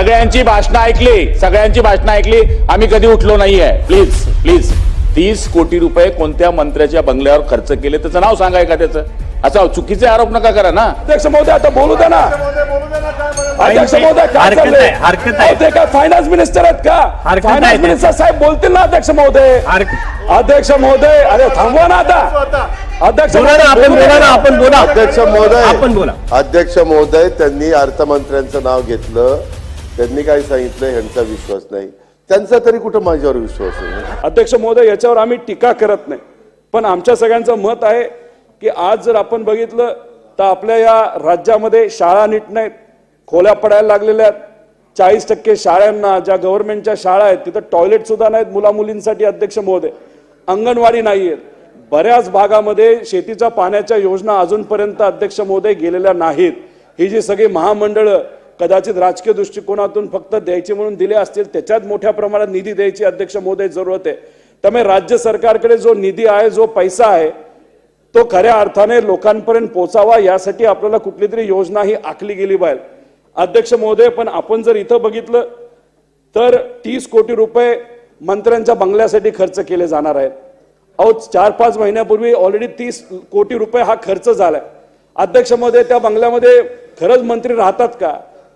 सगळ्यांची भाषणं ऐकली सगळ्यांची भाषणं ऐकली आम्ही कधी उठलो नाहीये. प्लीज प्लीज तीस कोटी रुपये कोणत्या मंत्र्याच्या बंगल्यावर खर्च केले? त्याचं नाव सांगाय का त्याचं असं चुकीचे आरोप नका करा ना. अध्यक्ष महोदय आता बोलू द्या ना. अध्यक्ष महोदय काय चाललंय? ते फायनान्स मिनिस्टर आहेत का? फायनान्स. मिनिस्टर साहेब बोलतील ना अध्यक्ष महोदय? अध्यक्ष महोदय अरे थांबवा ना आता. अध्यक्ष आपण बोलू ना आपण बोला. अध्यक्ष महोदय आपण बोला. अध्यक्ष महोदय त्यांनी अर्थमंत्र्यांचं नाव घेतलं. त्यांनी काय सांगितलं ह्यांचा विश्वास नाही. त्यांचा तरी कुठं माझ्यावर विश्वास आहे अध्यक्ष महोदय याच्यावर आम्ही टीका करत नाही. पण आमच्या सगळ्यांचं मत आहे की आज जर आपण बघितलं तर आपल्या या राज्यामध्ये शाळा नीट नाहीत खोल्या पडायला लागलेल्या आहेत. चाळीस टक्के शाळांना ज्या गव्हर्नमेंटच्या शाळा आहेत तिथं टॉयलेट सुद्धा नाहीत मुला मुलींसाठी अध्यक्ष महोदय. अंगणवाडी नाही आहेत. बऱ्याच भागामध्ये शेतीच्या पाण्याच्या योजना अजूनपर्यंत अध्यक्ष महोदय गेलेल्या नाहीत. ही जी सगळी महामंडळं कदाचित राजकीय दृष्टिकोनातून फक्त द्यायची म्हणून दिले असतील त्याच्यात मोठ्या प्रमाणात निधी द्यायची अध्यक्ष मोदय जरूरत आहे. त्यामुळे राज्य सरकारकडे जो निधी आहे जो पैसा आहे तो खऱ्या अर्थाने लोकांपर्यंत पोचावा यासाठी आपल्याला कुठली तरी योजना ही आखली गेली पाहिजे. अध्यक्ष महोदय पण आपण जर इथं बघितलं तर तीस कोटी रुपये मंत्र्यांच्या बंगल्यासाठी खर्च केले जाणार आहेत. अहो चार पाच महिन्यापूर्वी ऑलरेडी तीस कोटी रुपये हा खर्च झालाय. अध्यक्ष महोदय त्या बंगल्यामध्ये खरंच मंत्री राहतात का?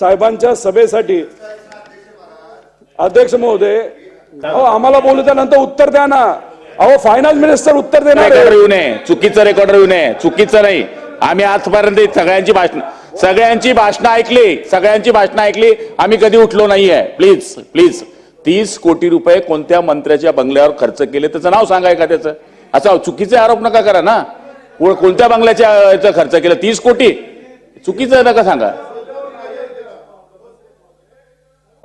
साहेबांच्या सभेसाठी. अध्यक्ष महोदय अहो आम्हाला बोलू त्यानंतर उत्तर द्या ना. अहो फायनान्स मिनिस्टर उत्तर देणार रेकॉर्ड येऊ नये. चुकीचं रेकॉर्ड येऊ नये. चुकीचं नाही. आम्ही आजपर्यंत सगळ्यांची भाषण सगळ्यांची भाषणं ऐकली. सगळ्यांची भाषणं ऐकली. आम्ही कधी उठलो नाहीये. प्लीज प्लीज तीस कोटी रुपये कोणत्या मंत्र्याच्या बंगल्यावर खर्च केले? त्याचं नाव सांगा एखाद्याचं. असा असं चुकीचे आरोप नका करा ना. कोणत्या बंगल्याच्या याचा खर्च केला? तीस कोटी. चुकीचं नका सांगा.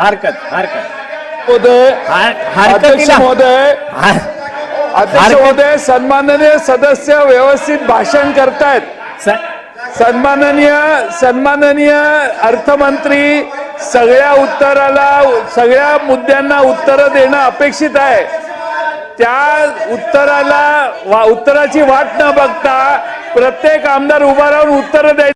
हरकत हरकत. महोदय अध्यक्ष अध्यक्ष सन्माननीय सदस्य व्यवस्थित भाषण करतायत. सन्माननीय सन्माननीय अर्थमंत्री सगळ्या उत्तराला सगळ्या मुद्द्यांना उत्तरं देणं अपेक्षित आहे. त्या उत्तराला वा- उत्तराची वाट न बघता प्रत्येक आमदार उभा राहून उत्तर द्यायचं